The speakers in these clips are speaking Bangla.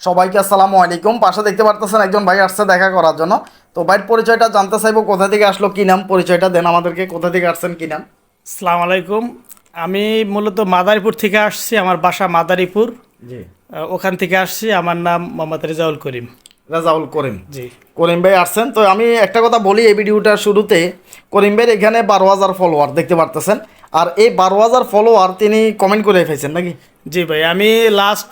সবাইকে আসসালামু আলাইকুম। পাশে দেখতে পারতেছেন একজন ভাই আসছে দেখা করার জন্য। তো ভাইয়ের পরিচয়টা জানতে চাইব কোথা থেকে আসলো কি নাম পরিচয়টা দেন আমাদেরকে কোথা থেকে আসছেন কি নাম? সালাম আলাইকুম। আমি মূলত মাদারীপুর থেকে আসছি আমার বাসা মাদারীপুর। জি। ওখান থেকে আসছি আমার নাম মোহাম্মদ রেজাউল করিম। রাজাউল করিম। জি। করিম ভাই আসছেন। তো আমি একটা কথা বলি এই ভিডিওটার শুরুতে করিম ভাইয়ের এখানে বারো হাজার ফলোয়ার দেখতে পারতেছেন। আর এই বারো হাজার ফলোয়ার তিনি কমেন্ট করে ফেলছেন নাকি? জি ভাই আমি লাস্ট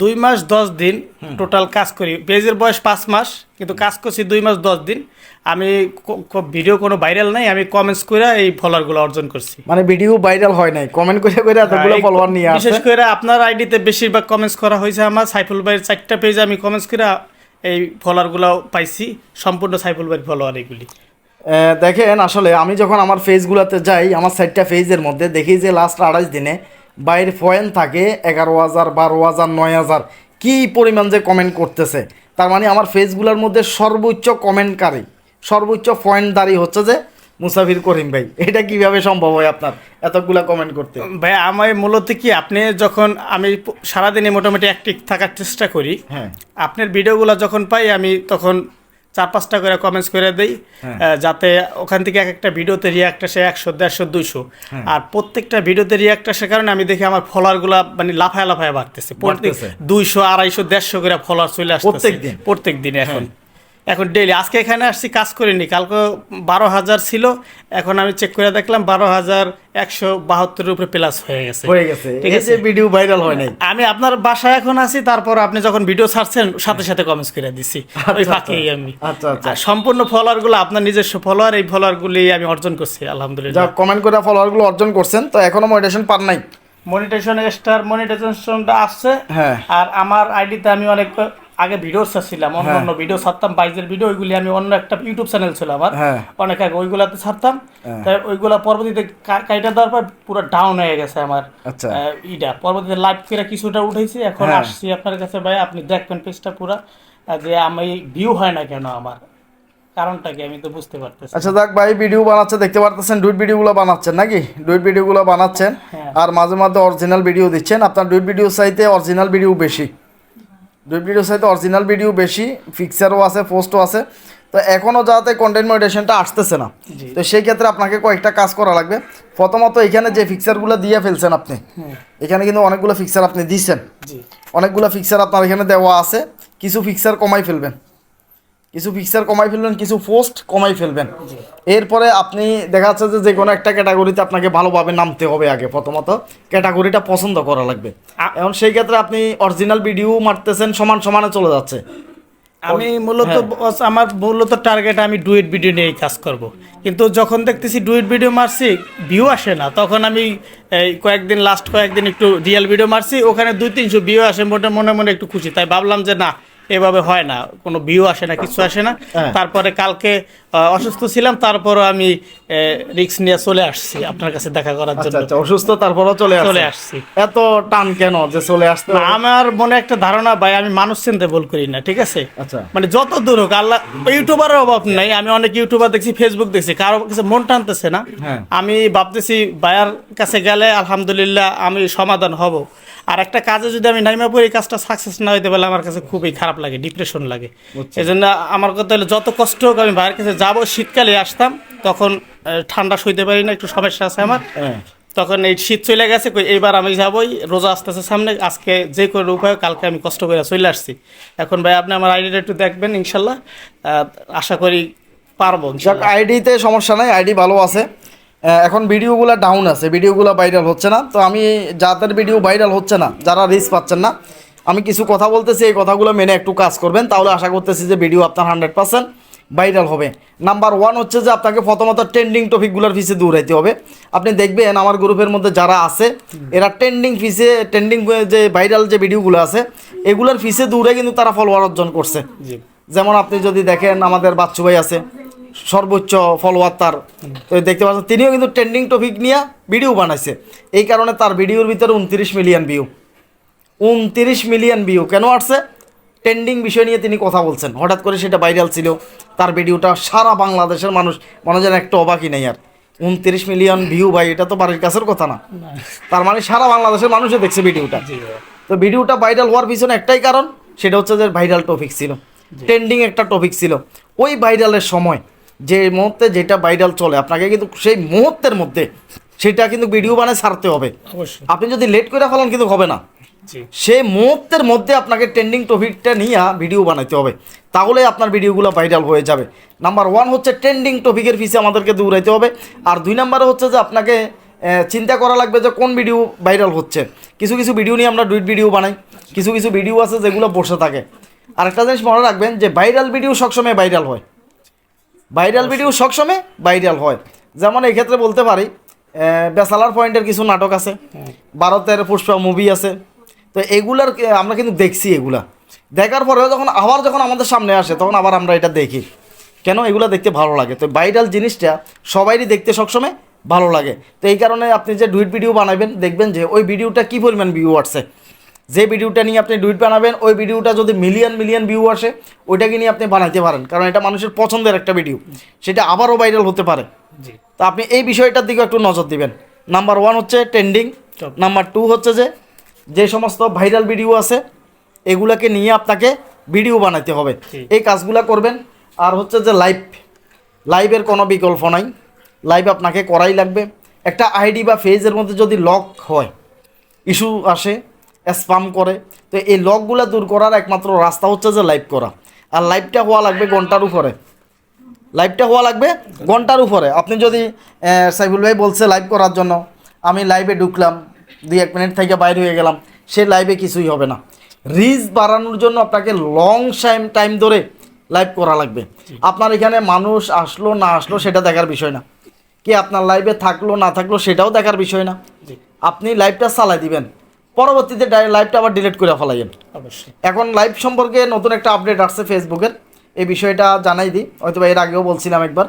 দুই মাস দশ দিন টোটাল কাজ করি। পেজের বয়স পাঁচ মাস কিন্তু কাজ করছি দুই মাস দশ দিন। আমি ভিডিও কোনো ভাইরাল নাই আমি কমেন্টস করে এই ফলোয়ারগুলো অর্জন করছি। মানে ভিডিও ভাইরাল হয় নাই কমেন্ট করে করে এতগুলো ফলোয়ার নিয়ে বিশেষ করে আপনার আইডিতে বেশিরভাগ কমেন্টস করা হয়েছে আমার। সাইফুল ভাইয়ের চারটা পেজে আমি কমেন্টস করে এই ফলোয়ারগুলো পাইছি সম্পূর্ণ সাইফুল ভাইয়ের ফলোয়ার এগুলি দেখেন আসলে আমি যখন আমার ফেজগুলোতে যাই আমার সাইডটা ফেজের মধ্যে দেখি যে লাস্ট আড়াইশ দিনে বাইরের পয়েন্ট থাকে এগারো হাজার বারো হাজার নয় হাজার। কী পরিমাণ যে কমেন্ট করতেছে। তার মানে আমার ফেজগুলোর মধ্যে সর্বোচ্চ কমেন্টকারী সর্বোচ্চ পয়েন্টদারি হচ্ছে যে মুসাফির করিম ভাই। এটা কীভাবে সম্ভব হয় আপনার এতগুলা কমেন্ট করতে? ভাই আমার মূলত কি আপনি যখন আমি সারাদিনে মোটামুটি অ্যাক্টিভ থাকার চেষ্টা করি হ্যাঁ। আপনার ভিডিওগুলো যখন পাই আমি তখন চার পাঁচটা করে কমেন্টস করে দিই হ্যাঁ। যাতে ওখান থেকে এক একটা ভিডিওতে রিয়াক্ট আসে একশো দেড়শো দুইশো হ্যাঁ। আর প্রত্যেকটা ভিডিওতে রিয়াক্ট আসার কারণে আমি দেখি আমার ফলোয়ারগুলো মানে লাফায় লাফায় বাড়তেছে প্রত্যেক দুইশো আড়াইশো দেড়শো করে ফলোয়ার চলে আসছে? প্রত্যেক দিন এখন এখন ডেইলি আজকে এখানে আসছি কাজ করিনি। কালকে বারো হাজার ছিল এখন আমি চেক করে দেখলাম বারো হাজার একশো বাহাত্তরের উপরে প্লাস হয়ে গেছে। হয়ে গেছে। ঠিক আছে? ভিডিও ভাইরাল হয় নাই। আমি আপনার বাসায় এখন আছি তারপর আপনি যখন ভিডিও ছাড়ছেন সাথে সাথে কমেন্টস করে দিছি। ওই আচ্ছা, ফাঁকেই আমি। আচ্ছা আচ্ছা। সম্পূর্ণ ফলোয়ারগুলো আপনার নিজস্ব ফলোয়ার এই ফলোয়ার গুলি আমি অর্জন করছি আলহামদুলিল্লাহ। কমেন্ট করে ফলোয়ারগুলো অর্জন করছেন তো এখনও মোটিভেশন পান নাই। মনিটেশন স্টার মনিটাইজেশনটা আসছে হ্যাঁ। আর আমার আইডিতে আমি অনেক আগে ভিডিও ছাড়ছিলাম অন্য হ্যাঁ। অন্য ভিডিও ছাড়তাম বাইজের ভিডিও ওইগুলি আমি অন্য একটা ইউটিউব চ্যানেল ছিল আমার। হ্যাঁ। অনেক আগে ওইগুলাতে ছাড়তাম। হ্যাঁ। তাই ওইগুলা পরবর্তীতে কাইটা দেওয়ার পর পুরো ডাউন হয়ে গেছে আমার আচ্ছা। ইটা। পরবর্তীতে লাইভ করে কিছুটা উঠেছি এখন। আসছি আপনার কাছে ভাই আপনি দেখবেন পেজটা পুরো। যে আমি ভিউ হয় না কেন আমার? কারণটা কি আমি তো বুঝতে পারতেছি আচ্ছা দেখ ভাই ভিডিও বানাচ্ছে দেখতে পারতেছেন ডুইট ভিডিওগুলো বানাচ্ছেন নাকি? ডুইট ভিডিওগুলো বানাচ্ছেন। আর মাঝে মাঝে অরিজিনাল ভিডিও দিচ্ছেন। আপনার ডুইট ভিডিও চাইতে অরিজিনাল ভিডিও বেশি। ডুইট ভিডিও সাইতে অরিজিনাল ভিডিও বেশি ফিক্সারও আছে পোস্টও আছে। তো এখনও যাতে কন্টেন্ট মডিটেশনটা আসতেছে না। তো সেই ক্ষেত্রে আপনাকে কয়েকটা কাজ করা লাগবে। প্রথমত এখানে যে ফিক্সারগুলো দিয়ে ফেলছেন আপনি এখানে কিন্তু অনেকগুলো ফিক্সার আপনি দিয়েছেন অনেকগুলো ফিক্সার আপনার এখানে দেওয়া আছে। কিছু ফিক্সার কমাই ফেলবেন। কিছু ফিক্সার কমাই ফেলবেন কিছু পোস্ট কমাই ফেলবেন। এরপরে আপনি দেখা যাচ্ছে যে যে কোনো একটা ক্যাটাগরিতে আপনাকে ভালোভাবে নামতে হবে আগে। প্রথমত ক্যাটাগরিটা পছন্দ করা লাগবে। এখন সেই ক্ষেত্রে আপনি অরিজিনাল ভিডিও মারতেছেন সমান সমানে চলে যাচ্ছে। আমি মূলত হ্যাঁ। আমার মূলত টার্গেট আমি ডুয়েট ভিডিও নিয়েই কাজ করব। কিন্তু যখন দেখতেছি ডুয়েট ভিডিও মারছি ভিউ আসে না। তখন আমি এই কয়েকদিন লাস্ট কয়েকদিন একটু রিয়েল ভিডিও মারছি ওখানে দুই তিনশো ভিউ আসে মোটা মনে মনে একটু খুশি। তাই ভাবলাম যে না এভাবে হয় না। কোনো ভিউ আসে না কিছু আসে না। হ্যাঁ। তারপরে কালকে অসুস্থ ছিলাম তারপরও আমি রিক্স নিয়ে চলে আসছি আপনার কাছে দেখা করার আচ্ছা জন্য। আচ্ছা অসুস্থ তারপরও চলে চলে আসছি। এত টান কেন যে চলে আসতে না, আমার মনে একটা ধারণা ভাই আমি মানুষ চিনতে ভুল করি না ঠিক আছে? আচ্ছা। মানে যত দূর হোক আল্লাহ ইউটিউবারের অভাব নাই আমি অনেক ইউটিউবার দেখছি ফেসবুক দেখছি কারও কাছে মন টানতেছে না। হ্যাঁ। আমি ভাবতেছি ভাইয়ার কাছে গেলে আলহামদুলিল্লাহ আমি সমাধান হব। আর একটা কাজে যদি আমি নাইমা পড়ি কাজটা সাকসেস না হইতে পারলে আমার কাছে খুবই খারাপ লাগে ডিপ্রেশন লাগে। এই জন্য আমার কথা হলো যত কষ্ট হোক আমি ভাইয়ের কাছে যাব শীতকালে আসতাম তখন ঠান্ডা সইতে পারি না একটু সমস্যা আছে আমার। হ্যাঁ। তখন এই শীত চলে গেছে কই এইবার আমি যাবই রোজা আসতেছে সামনে আজকে যে কোনো উপায় কালকে আমি কষ্ট করে চলে আসছি। এখন ভাই আপনি আমার আইডিটা একটু দেখবেন ইনশাল্লাহ। আশা করি পারব যাক আইডিতে সমস্যা নাই আইডি ভালো আছে। এখন ভিডিওগুলো ডাউন আছে ভিডিওগুলো ভাইরাল হচ্ছে না। তো আমি যাদের ভিডিও ভাইরাল হচ্ছে না যারা রিচ পাচ্ছেন না আমি কিছু কথা বলতেছি এই কথাগুলো মেনে একটু কাজ করবেন। তাহলে আশা করতেছি যে ভিডিও আপনার হান্ড্রেড পার্সেন্ট ভাইরাল হবে। নাম্বার ওয়ান হচ্ছে যে আপনাকে প্রথমত ট্রেন্ডিং টপিকগুলোর ফিসে দৌড়াইতে হবে। আপনি দেখবেন আমার গ্রুপের মধ্যে যারা আছে এরা ট্রেন্ডিং ফিসে ট্রেন্ডিং যে ভাইরাল যে ভিডিওগুলো আছে এগুলোর ফিসে দৌড়ে কিন্তু তারা ফলোয়ার অর্জন করছে। যেমন আপনি যদি দেখেন আমাদের বাচ্চু ভাই আছে সর্বোচ্চ ফলোয়ার তার। দেখতে পাচ্ছেন তিনিও কিন্তু ট্রেন্ডিং টপিক নিয়ে ভিডিও বানাইছে। এই কারণে তার ভিডিওর ভিতরে উনত্রিশ মিলিয়ন ভিউ উনত্রিশ মিলিয়ন ভিউ কেন আসছে? ট্রেন্ডিং বিষয় নিয়ে তিনি কথা বলছেন। হঠাৎ করে সেটা ভাইরাল ছিল। তার ভিডিওটা সারা বাংলাদেশের মানুষ মনে যেন একটা অবাকই নেই আর। উনত্রিশ মিলিয়ন ভিউ ভাই এটা তো বাড়ির কাছের কথা না। তার মানে সারা বাংলাদেশের মানুষে দেখছে ভিডিওটা তো ভিডিওটা ভাইরাল হওয়ার পিছনে একটাই কারণ সেটা হচ্ছে যে ভাইরাল টপিক ছিল। ট্রেন্ডিং একটা টপিক ছিল। ওই ভাইরালের সময় যে মুহূর্তে যেটা ভাইরাল চলে আপনাকে কিন্তু সেই মুহূর্তের মধ্যে সেটা কিন্তু ভিডিও বানায় ছাড়তে হবে। আপনি যদি লেট করে ফেলান কিন্তু হবে না। সে মুহূর্তের মধ্যে আপনাকে ট্রেন্ডিং টপিকটা নিয়ে ভিডিও বানাইতে হবে। তাহলে আপনার ভিডিওগুলো ভাইরাল হয়ে যাবে। নাম্বার ওয়ান হচ্ছে ট্রেন্ডিং টপিকের পিছে আমাদেরকে দৌড়াইতে হবে। আর দুই নাম্বারে হচ্ছে যে আপনাকে চিন্তা করা লাগবে যে কোন ভিডিও ভাইরাল হচ্ছে। কিছু কিছু ভিডিও নিয়ে আমরা ডুইট ভিডিও বানাই। কিছু কিছু ভিডিও আছে যেগুলো বসে থাকে। আরেকটা জিনিস মনে রাখবেন যে ভাইরাল ভিডিও সবসময় ভাইরাল হয়। ভাইরাল ভিডিও সবসময় ভাইরাল হয়। যেমন এই ক্ষেত্রে বলতে পারি বেসালার পয়েন্টের কিছু নাটক আছে ভারতের পুষ্পা মুভি আছে। তো এগুলার আমরা কিন্তু দেখছি এগুলা। দেখার পরেও যখন আবার যখন আমাদের সামনে আসে তখন আবার আমরা এটা দেখি। কেন? এগুলো দেখতে ভালো লাগে। তো ভাইরাল জিনিসটা সবাইরই দেখতে সবসময় ভালো লাগে। তো এই কারণে আপনি যে ডুইট ভিডিও বানাবেন দেখবেন যে ওই ভিডিওটা কী পরিমাণ ভিউ আসছে। যে ভিডিওটা নিয়ে আপনি ডুইট বানাবেন ওই ভিডিওটা যদি মিলিয়ন মিলিয়ন ভিউ আসে ওইটাকে নিয়ে আপনি বানাইতে পারেন। কারণ এটা মানুষের পছন্দের একটা ভিডিও সেটা আবারও ভাইরাল হতে পারে। তো আপনি এই বিষয়টার দিকে একটু নজর দিবেন। নাম্বার ওয়ান হচ্ছে ট্রেন্ডিং নাম্বার টু হচ্ছে যে যে সমস্ত ভাইরাল ভিডিও আছে এগুলাকে নিয়ে আপনাকে ভিডিও বানাইতে হবে। এই কাজগুলা করবেন। আর হচ্ছে যে লাইভ লাইভের কোনো বিকল্প নাই। লাইভ আপনাকে করাই লাগবে। একটা আইডি বা ফেজের মধ্যে যদি লক হয় ইস্যু আসে স্পাম করে। তো এই লকগুলো দূর করার একমাত্র রাস্তা হচ্ছে যে লাইভ করা। আর লাইভটা হওয়া লাগবে ঘণ্টার উপরে। লাইভটা হওয়া লাগবে ঘণ্টার উপরে। আপনি যদি সাইফুল ভাই বলছে লাইভ করার জন্য আমি লাইভে ঢুকলাম দুই এক মিনিট থেকে বাইরে হয়ে গেলাম সে লাইভে কিছুই হবে না। রিচ বাড়ানোর জন্য আপনাকে লং টাইম টাইম ধরে লাইভ করা লাগবে। আপনার এখানে মানুষ আসলো না আসলো সেটা দেখার বিষয় না। কি আপনার লাইভে থাকল না থাকল সেটাও দেখার বিষয় না। আপনি লাইভটা চালাই দিবেন। পরবর্তীতে লাইভটা আবার ডিলিট করে ফেলাইয়েন। অবশ্যই। এখন লাইভ সম্পর্কে নতুন একটা আপডেট আসছে ফেসবুকের এই বিষয়টা জানাই দিই হয়তো এর আগেও বলছিলাম একবার।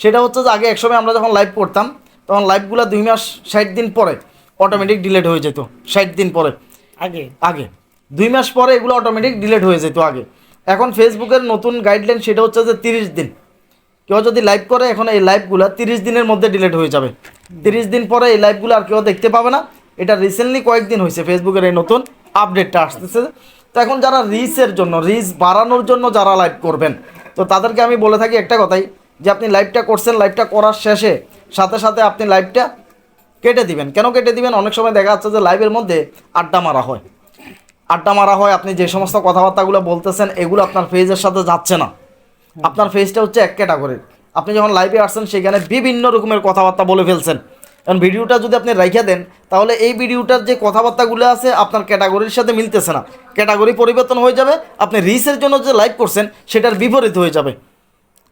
সেটা হচ্ছে যে আগে একসময় আমরা যখন লাইভ করতাম তখন লাইভগুলো দুই মাস ষাট দিন পরে অটোমেটিক ডিলেট হয়ে যেত ষাট দিন পরে। আগে? আগে। দুই মাস পরে এগুলো অটোমেটিক ডিলেট হয়ে যেত আগে। এখন ফেসবুকের নতুন গাইডলাইন সেটা হচ্ছে যে তিরিশ দিন। কেউ যদি লাইভ করে এখন এই লাইভগুলো তিরিশ দিনের মধ্যে ডিলেট হয়ে যাবে। তিরিশ দিন পরে এই লাইভগুলো আর কেউ দেখতে পাবে না। এটা রিসেন্টলি কয়েকদিন হয়েছে ফেসবুকের এই নতুন আপডেটটা আসতেছে। তো এখন যারা রিচের জন্য রিচ বাড়ানোর জন্য যারা লাইভ করবেন, তো তাদেরকে আমি বলে থাকি একটা কথাই, যে আপনি লাইভটা করছেন লাইভটা করার শেষে সাথে সাথে আপনি লাইভটা কেটে দিবেন। কেন কেটে দিবেন? অনেক সময় দেখা যাচ্ছে যে লাইভের মধ্যে আড্ডা মারা হয়। আড্ডা মারা হয়, আপনি যে সমস্ত কথাবার্তাগুলো বলতেছেন, এগুলো আপনার ফেজের সাথে যাচ্ছে না। আপনার ফেজটা হচ্ছে এক ক্যাটাগরির আপনি যখন লাইভে আসছেন, সেখানে বিভিন্ন রকমের কথাবার্তা বলে ফেলছেন। কারণ ভিডিওটা যদি আপনি রেখে দেন তাহলে এই ভিডিওটার যে কথাবার্তাগুলো আছে আপনার ক্যাটাগরির সাথে মিলতেছে না। ক্যাটাগরি পরিবর্তন হয়ে যাবে আপনি রিসের জন্য যে লাইভ করছেন সেটার বিপরীত হয়ে যাবে।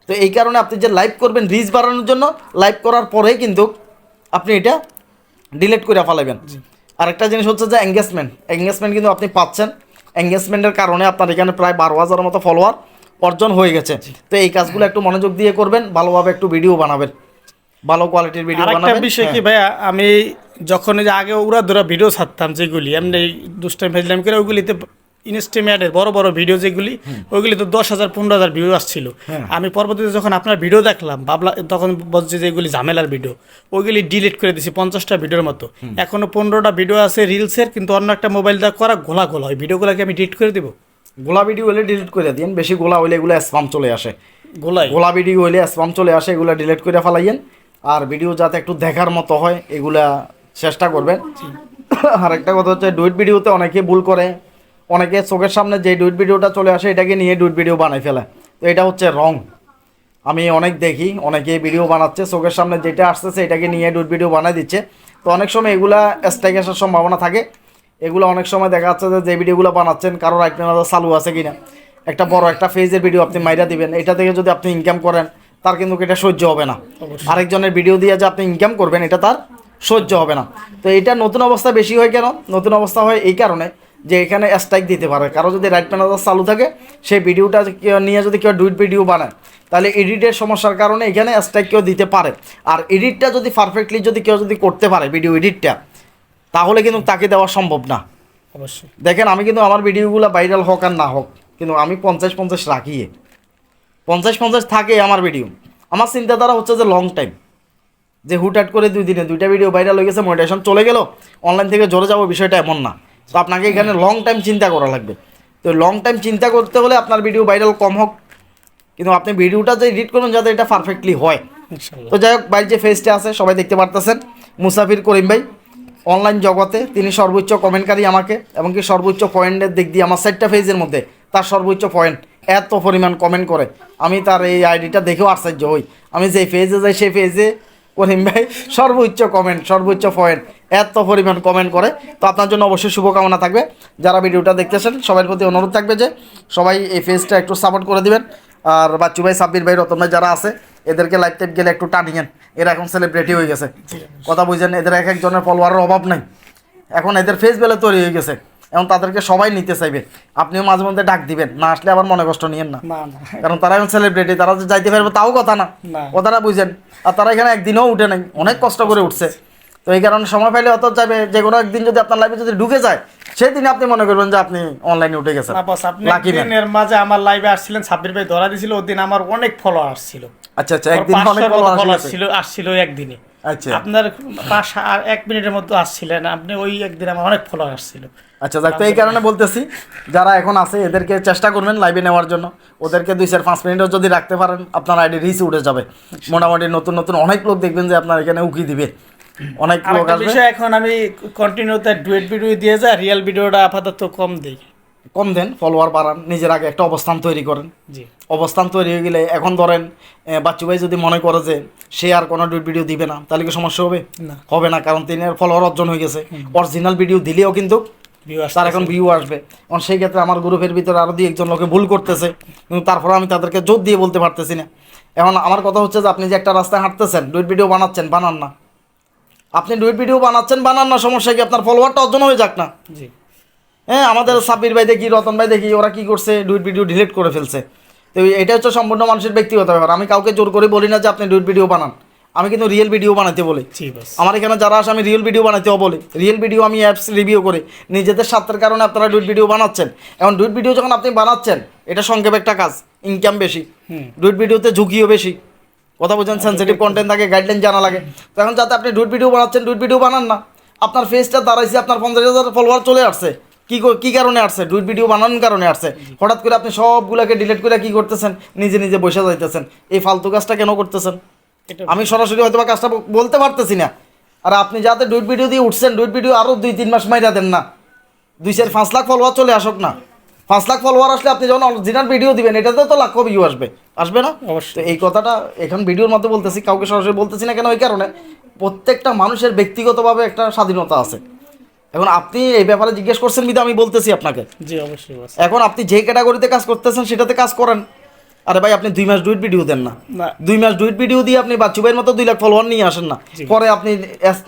তো এই কারণে আপনি যে লাইভ করবেন রিচ বাড়ানোর জন্য লাইভ করার পরেই কিন্তু আপনি এটা ডিলিট করে ফেলাবেন আরেকটা জিনিস হচ্ছে যে এঙ্গেজমেন্ট এঙ্গেজমেন্ট কিন্তু আপনি পাচ্ছেন। এঙ্গেজমেন্টের কারণে আপনার এখানে প্রায় বারো হাজারের মতো ফলোয়ার অর্জন হয়ে গেছে। তো এই কাজগুলো একটু মনোযোগ দিয়ে করবেন ভালোভাবে একটু ভিডিও বানাবেন। ভালো কোয়ালিটির ভিডিও বানাবেন? বিষয় কি হ্যাঁ। ভাইয়া আমি যখন যে আগে উড়া ধরা ভিডিও ছাড়তাম যেগুলি এমনি দুষ্টাইম ফেজলাম করে ওইগুলিতে ইনস্টিমেটের বড় বড় ভিডিও যেগুলি ওইগুলি তো দশ হাজার পনেরো হাজার ভিউ আসছিল। হ্যাঁ। আমি পরবর্তীতে যখন আপনার ভিডিও দেখলাম ভাবলাম তখন বলছে যে এগুলি ঝামেলার ভিডিও ওইগুলি ডিলিট করে দিছি পঞ্চাশটা ভিডিওর মতো। এখনও পনেরোটা ভিডিও আছে রিলসের কিন্তু অন্য একটা মোবাইল দিয়ে করা গোলা গোলা। হয় ভিডিওগুলোকে আমি ডিলিট করে দিব? গোলা ভিডিও হলে ডিলিট করে দিন বেশি গোলা হলে এগুলো স্পাম চলে আসে। গোলাই? গোলা ভিডিও হলে স্পাম চলে আসে এগুলো ডিলিট করে ফেলাইয়েন। আর ভিডিও যাতে একটু দেখার মতো হয়, এগুলা চেষ্টা করবেন। আর একটা কথা হচ্ছে ডুইট ভিডিওতে অনেকে ভুল করে। অনেকে চোখের সামনে যে ডুইট ভিডিওটা চলে আসে, এটাকে নিয়ে ডুইট ভিডিও বানাই ফেলে। তো এটা হচ্ছে রং। আমি অনেক দেখি অনেকে ভিডিও বানাচ্ছে, চোখের সামনে যেটা আসতেছে, এটাকে নিয়ে ডুইট ভিডিও বানাই দিচ্ছে। তো অনেক সময় এগুলা স্ট্রাইক আসার সম্ভাবনা থাকে। এগুলো অনেক সময় দেখা যাচ্ছে যে যে ভিডিওগুলো বানাচ্ছেন কারোর রাইট চালু আছে কিনা। একটা বড় একটা ফেজের ভিডিও আপনি মাইরা দিবেন। এটা থেকে যদি আপনি ইনকাম করেন তার কিন্তু এটা সহ্য হবে না। আরেকজনের ভিডিও দিয়ে যে আপনি ইনকাম করবেন এটা তার সহ্য হবে না। তো এটা নতুন অবস্থা বেশি হয় কেন? নতুন অবস্থা হয় এই কারণে যে এখানে স্ট্রাইক দিতে পারে। কারও যদি রাইট ম্যানেজার চালু থাকে সেই ভিডিওটা নিয়ে যদি কেউ ডুইট ভিডিও বানায় তাহলে এডিটের সমস্যার কারণে এখানে স্ট্রাইক কেউ দিতে পারে। আর এডিটটা যদি পারফেক্টলি যদি কেউ যদি করতে পারে ভিডিও এডিটটা তাহলে কিন্তু তাকে দেওয়া সম্ভব না। অবশ্যই। দেখেন আমি কিন্তু আমার ভিডিওগুলো ভাইরাল হোক আর না হোক কিন্তু আমি পঞ্চাশ পঞ্চাশ রাখিয়ে পঞ্চাশ পঞ্চাশ থাকে আমার ভিডিও আমার চিন্তাধারা হচ্ছে যে লং টাইম যে হুটহাট করে দুই দিনে দুইটা ভিডিও ভাইরাল হয়ে গেছে মোটিভেশন চলে গেল অনলাইন থেকে জোরে যাব বিষয়টা এমন না। তো আপনাকে এখানে লং টাইম চিন্তা করা লাগবে। তো লং টাইম চিন্তা করতে হলে আপনার ভিডিও ভাইরাল কম হোক। কিন্তু আপনি ভিডিওটা যে এডিট করুন যাতে এটা পারফেক্টলি হয়। তো যাই হোক বাইর যে ফেসটা আছে সবাই দেখতে পারতেছেন। মুসাফির করিম ভাই অনলাইন জগতে তিনি সর্বোচ্চ কমেন্টকারী আমাকে এবং কি সর্বোচ্চ পয়েন্টের দিক দিয়ে আমার সাইটটা ফেজের মধ্যে তার সর্বোচ্চ পয়েন্ট এত পরিমাণ কমেন্ট করে। আমি তার এই আইডিটা দেখেও আশ্চর্য হই। আমি যে ফেজে যাই সেই ফেজে করিম ভাই সর্বোচ্চ কমেন্ট সর্বোচ্চ পয়েন্ট এত পরিমাণ কমেন্ট করে। তো আপনার জন্য অবশ্যই শুভকামনা থাকবে। যারা ভিডিওটা দেখতেছেন সবার প্রতি অনুরোধ থাকবে যে সবাই এই ফেজটা একটু সাপোর্ট করে দিবেন। আর বাচ্চু ভাই সাব্বির ভাই রতন ভাই যারা আছে এদেরকে লাইভ টাইপ গেলে একটু টানিয়েন এরা এখন সেলিব্রিটি হয়ে গেছে। কথা বুঝেন এদের এক একজনের ফলোয়ারের অভাব নাই। এখন এদের ফেস বেলে তৈরি হয়ে গেছে। এখন তাদেরকে সবাই নিতে চাইবে। আপনিও মাঝে মধ্যে ডাক দিবেন না আসলে আবার মনে কষ্ট নিয়েন না। কারণ তারা এখন সেলিব্রিটি তারা যে যাইতে পারবে তাও কথা না। কথাটা বুঝেন। আর তারা এখানে একদিনও উঠে নাই অনেক কষ্ট করে উঠছে। তো এই কারণে সময় পাইলে অত যাবে যে কোনো একদিন যদি আপনার লাইফে যদি ঢুকে যায় সেই দিনে আপনি মনে করবেন যে আপনি অনলাইনে উঠে গেছেন। আপনি লাকি মাঝে আমার লাইভে আসছিলেন সাব্বির ভাই ধরা দিছিল ওদিন আমার অনেক ফলোয়ার আসছিল। আচ্ছা আচ্ছা একদিন অনেক ফলোয়ার follower আসলে ছিল আসছিল একদিনে। আপনার পাঁচ আর এক মিনিটের মতো আসছিলেন। আপনি ওই একদিন আমার অনেক ফলোয়ার আসছিল আচ্ছা যাক তো এই কারণে বলতেছি যারা এখন আছে এদেরকে চেষ্টা করবেন লাইভে নেওয়ার জন্য। ওদেরকে দুই চার পাঁচ মিনিটও যদি রাখতে পারেন আপনার আইডি রিচ উঠে যাবে। মোটামুটি নতুন নতুন অনেক লোক দেখবেন যে আপনার এখানে উকি দিবে। অনেক লোক আসবে। এখন আমি কন্টিনিউ ডুয়েট ভিডিও দিয়ে যাই রিয়েল ভিডিওটা আপাতত কম দিই কম দেন ফলোয়ার বাড়ান নিজের আগে একটা অবস্থান তৈরি করেন। জি। অবস্থান তৈরি হয়ে গেলে এখন ধরেন বাচ্চু ভাই যদি মনে করে যে সে আর কোনো ভিডিও দিবে না তাহলে কি সমস্যা হবে? না। হবে না কারণ তিনি ফলোয়ার অর্জন হয়ে গেছে। অরিজিনাল ভিডিও দিলেও কিন্তু তার এখন ভিউ আসবে। এখন সেই ক্ষেত্রে আমার গ্রুপের ভিতরে আরও দুই একজন লোকে ভুল করতেছে কিন্তু তারপরে আমি তাদেরকে জোর দিয়ে বলতে পারতেছি না। এখন আমার কথা হচ্ছে যে আপনি যে একটা রাস্তায় হাঁটতেছেন ডুইট ভিডিও বানাচ্ছেন বানান না। আপনি ডুইট ভিডিও বানাচ্ছেন বানান না সমস্যা কি আপনার ফলোয়ারটা অর্জন হয়ে যাক না? জি। হ্যাঁ আমাদের সাব্বির ভাই দেখি রতন ভাই দেখি ওরা কি করছে? ডুইট ভিডিও ডিলিট করে ফেলছে। তো এটা হচ্ছে সম্পূর্ণ মানুষের ব্যক্তিগত ব্যাপার। আমি কাউকে জোর করে বলি না যে আপনি ডুইট ভিডিও বানান। আমি কিন্তু রিয়েল ভিডিও বানাতে বলি। আমার এখানে যারা আসে আমি রিয়েল ভিডিও বানাতেও বলি। রিয়েল ভিডিও আমি অ্যাপস রিভিউ করি। নিজেদের স্বার্থের কারণে আপনারা ডুইট ভিডিও বানাচ্ছেন। এখন ডুইট ভিডিও যখন আপনি বানাচ্ছেন এটা সংক্ষেপে একটা কাজ ইনকাম বেশি। ডুইট ভিডিওতে ঝুঁকিও বেশি। কথা বলছেন সেন্সিটিভ কন্টেন্ট থাকে গাইডলাইন জানা লাগে। তো এখন যাতে আপনি ডুইট ভিডিও বানাচ্ছেন ডুইট ভিডিও বানান না। আপনার ফেসটা দাঁড়াইছে আপনার পঞ্চাশ হাজার ফলোয়ার চলে আসছে। কি কি কারণে আসছে? ডুইট ভিডিও বানানোর কারণে আসছে? হঠাৎ করে আপনি সবগুলোকে ডিলিট করে কি করতেছেন? নিজে নিজে বসে যাইতেছেন। এই ফালতু কাজটা কেন করতেছেন? আমি সরাসরি হয়তো বা কাজটা বলতে পারতেছি না। আর আপনি যাতে ডুইট ভিডিও দিয়ে উঠছেন ডুইট ভিডিও আরও দুই তিন মাস মাইরা দেন না। দুই চার পাঁচ লাখ ফলোয়ার চলে আসুক না। পাঁচ লাখ ফলোয়ার আসলে আপনি যখন অরিজিনাল ভিডিও দিবেন এটাতে তো লাখ ভিউ আসবে। আসবে না? অবশ্যই। এই কথাটা এখন ভিডিওর মধ্যে বলতেছি কাউকে সরাসরি বলতেছি না কেন? ওই কারণে প্রত্যেকটা মানুষের ব্যক্তিগতভাবে একটা স্বাধীনতা আছে। এখন আপনি এই ব্যাপারে জিজ্ঞেস করছেন বিধে আমি বলতেছি আপনাকে। জি অবশ্যই এখন আপনি যে ক্যাটাগরিতে কাজ করতেছেন সেটাতে কাজ করেন। আরে ভাই আপনি দুই মাস ডুইট ভিডিও দেন না। দুই মাস ডুইট ভিডিও দিয়ে আপনি বাচ্চু ভাইয়ের মতো দুই লাখ ফলোয়ার নিয়ে আসেন না। পরে আপনি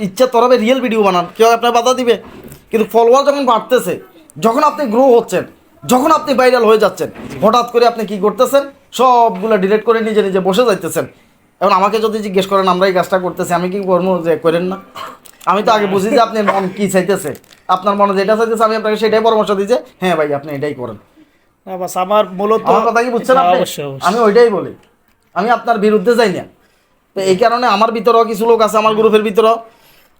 ইচ্ছা তরবে রিয়েল ভিডিও বানান। কেউ আপনার বাধা দিবে। কিন্তু ফলোয়ার যখন বাড়তেছে যখন আপনি গ্রো হচ্ছেন যখন আপনি ভাইরাল হয়ে যাচ্ছেন হঠাৎ করে আপনি কি করতেছেন? সবগুলো ডিলেট করে নিজে নিজে বসে যাইতেছেন। এখন আমাকে যদি জিজ্ঞেস করেন আমরা এই কাজটা করতেছি আমি কি করব যে করেন না? আমি তো আগে বুঝি যে আপনার মন কি চাইতেছে। আপনার মনে যেটা চাইতেছে আমি আপনাকে সেটাই পরামর্শ দিই যে হ্যাঁ ভাই আপনি এটাই করেন। না বাস আমার মূলত আমার কথা কি বুঝছেন আপনি? আমি ওইটাই বলি। আমি আপনার বিরুদ্ধে যাই না। তো এই কারণে আমার ভিতরেও কিছু লোক আছে আমার গ্রুপের ভিতরেও।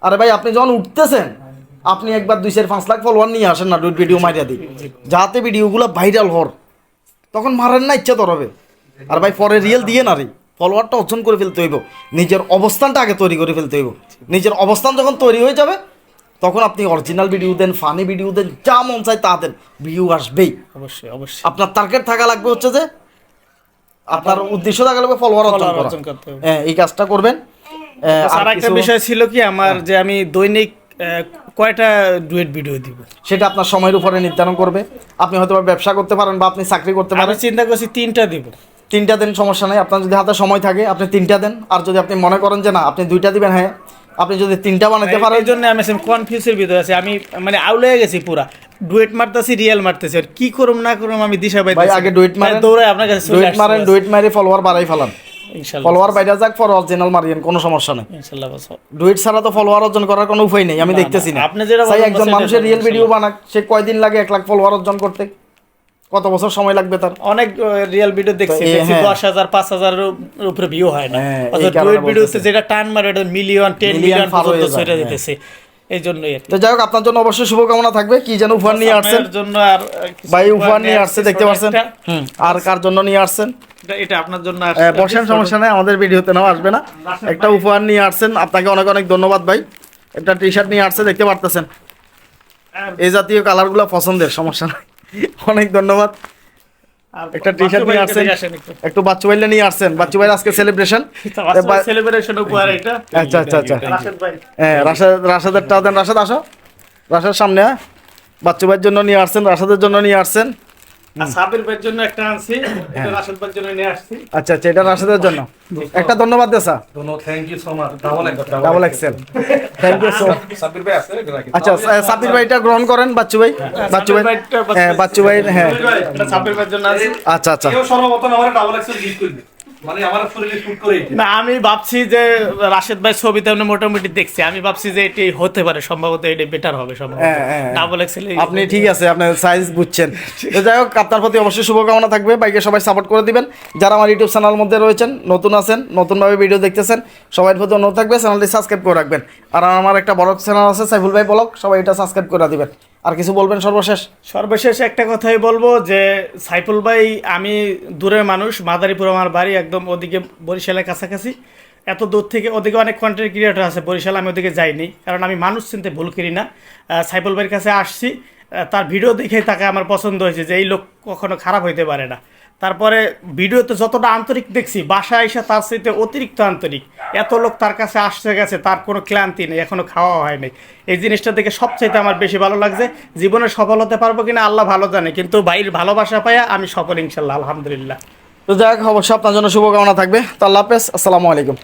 আরে ভাই আপনি যখন উঠতেছেন আপনি একবার দুই চার পাঁচ লাখ ফলোয়ার নিয়ে আসেন না ডুইট ভিডিও মারিয়া দিই যাতে ভিডিওগুলো ভাইরাল হর তখন মারেন না ইচ্ছা তোর হবে। আর ভাই পরে রিয়েল দিয়ে না রে। ফলোয়ারটা অর্জন করে ফেলতে হইব। নিজের অবস্থানটা আগে তৈরি করে ফেলতে হইব। নিজের অবস্থান যখন তৈরি হয়ে যাবে তখন আপনি অরিজিনাল ভিডিও দেন ফানি ভিডিও দেন যা মন চায় তা দেন ভিউ আসবেই। অবশ্যই অবশ্যই। আপনার টার্গেট থাকা লাগবে হচ্ছে যে আপনার উদ্দেশ্য থাকা লাগবে ফলোয়ার অর্জন করা। হ্যাঁ এই কাজটা করবেন। আর একটা বিষয় ছিল কি আমার যে আমি দৈনিক কয়টা ডুয়েট ভিডিও দিব? সেটা আপনার সময়ের উপরে নির্ধারণ করবে। আপনি হয়তো বা ব্যবসা করতে পারেন বা আপনি চাকরি করতে পারেন। চিন্তা করছি তিনটা দিব। তিনটা দেন সমস্যা নেই। আপনার যদি হাতে সময় থাকে আপনি তিনটা দেন। আর যদি আপনি মনে করেন যে না আপনি দুইটা দিবেন হ্যাঁ আপনি যদি তিনটা বানাতে পারেন এই জন্য আমি কনফিউজের ভিতরে আছি। আমি মানে আউলে গেছি পুরা। Duet মারতেছি real মারতেছি। আর কি করুম না করুম আমি দিশা পাই ভাই আগে ডুয়েট মারেন। দৌড়াই আপনার কাছে ডুইট মারেন ডুইট মারে ফলোয়ার বাড়াই ফেলান। ফলোয়ার বাইরে যাক ফর অরিজিনাল মারিয়েন কোনো সমস্যা নেই। ইনশাল্লাহ বাস। ডুইট ছাড়া তো ফলোয়ার অর্জন করার কোনো উপায় নেই আমি দেখতেছি না, আপনি যেটা একজন মানুষের রিয়েল ভিডিও বানাক সে কয়দিন লাগে এক লাখ ফলোয়ার অর্জন করতে? কত বছর সময় লাগবে তার? অনেক রিয়েল ভিডিও দেখছি হ্যাঁ। দশ হাজার পাঁচ হাজারের উপরে ভিউ হয় না। হ্যাঁ, ডুয়েট ভিডিওতে বলতেছি। যেটা টান মারে এটা মিলিয়ন টেন মিলিয়ন পর্যন্ত ছড়ে হ্যাঁ। দিতেছে এই জন্যই তো যাই হোক আপনার জন্য অবশ্যই শুভকামনা থাকবে। কি যেন উপহার নিয়ে আসছেন? জন্য আর ভাই উপহার নিয়ে আসছে দেখতে পাচ্ছেন? আর কার জন্য নিয়ে আসছেন? এটা- এটা আপনার জন্য। বসেন সমস্যা নেই। আমাদের ভিডিওতে নাও আসবে না। একটা উপহার নিয়ে আসছেন আপনাকে অনেক অনেক ধন্যবাদ ভাই। একটা টি শার্ট নিয়ে আসছে দেখতে পারতেছেন। এই জাতীয় কালারগুলো পছন্দের সমস্যা নাই। অনেক ধন্যবাদ। একটা টি-শার্ট নিয়ে আসছেন আসেন একটু। একটু বাচ্চু ভাইলে নিয়ে আসছেন বাচ্চু ভাইয়ের আজকে সেলিব্রেশন ভাই celebration উপহার এটা। আচ্ছা আচ্ছা আচ্ছা রাশেদ ভাই। হ্যাঁ রাশেদ রাশেদেরটা দেন। রাশেদ আসো। রাশেদ সামনে হ্যাঁ। বাচ্চু ভাইয়ের জন্য নিয়ে আসছেন রাশেদের জন্য নিয়ে আসছেন সাবির জন্য একটা আনছি, এটা রাশেদ ভাইয়ের জন্য নিয়ে আসছি। আচ্ছা আচ্ছা এটা রাশেদের জন্য। একটা ধন্যবাদ দে sir. Double excel thank you so ভাই আছে আচ্ছা আহ, সাব্বির ভাইটা গ্রহণ করেন বাচ্চু ভাই। বাচ্চু ভাই। হ্যাঁ বাচ্চু ভাই হ্যাঁ। সাবির ভাইয়ের জন্য আচ্ছা আচ্ছা। সর্বপ্রথম আমার ডাবল এক্সেল গিফট করবে। আমার শরীরে শুট করে এটি। না আমি ভাবছি যে রাশেদ ভাই ছবিতে আমি মোটামুটি দেখছি। আমি ভাবছি যে এটি হতে পারে সম্ভবত এটি বেটার হবে সম্ভবত হ্যাঁ, হ্যাঁ, হ্যাঁ। ডাবল এক্সেল আপনি ঠিক আছে আপনার সাইজ বুঝছেন। তো যাই হোক আপনার প্রতি অবশ্যই শুভকামনা থাকবে। বাইকে সবাই সাপোর্ট করে দিবেন। যারা আমার ইউটিউব চ্যানেল মধ্যে রয়েছেন নতুন আছেন নতুনভাবে ভিডিও দেখতেছেন সবার প্রতি অনুরোধ থাকবে চ্যানেলটি সাবস্ক্রাইব করে রাখবেন। আর আমার একটা বড় চ্যানেল আছে সাইফুল ভাই ব্লগ সবাই এটা সাবস্ক্রাইব করে দিবেন। আর কিছু বলবেন সর্বশেষ? সর্বশেষ একটা কথাই বলব যে, সাইফুল ভাই, আমি দূরের মানুষ, মাদারীপুর আমার বাড়ি, একদম ওদিকে বরিশালের কাছাকাছি। এত দূর থেকে ওদিকে অনেক কন্টেন্ট ক্রিয়েটর আছে বরিশাল, আমি ওদিকে যাইনি। কারণ আমি মানুষ চিনতে ভুল করি না। সাইফুল ভাইয়ের কাছে আসছি। তার ভিডিও দেখে তাকে আমার পছন্দ হয়েছে যে, এই লোক কখনো খারাপ হইতে পারে না। তারপরে ভিডিওতে যতটা আন্তরিক দেখছি, বাসায় এসে তার সাথে অতিরিক্ত আন্তরিক। এত লোক তার কাছে আসতে গেছে, তার কোনো ক্লান্তি নেই এখনও খাওয়া হয়নি এই জিনিসটা দেখে সবচাইতে আমার বেশি ভালো লাগছে, জীবনে সফল হতে পারব কিনা আল্লাহ ভালো জানে, কিন্তু ভাইয়ের ভালোবাসা পাইয়া আমি সফল ইনশাল্লাহ, আলহামদুলিল্লাহ। তো যাই হোক, অবশ্যই আপনার জন্য শুভকামনা থাকবে। তো আল্লাহ হাফেজ, আসসালামু আলাইকুম।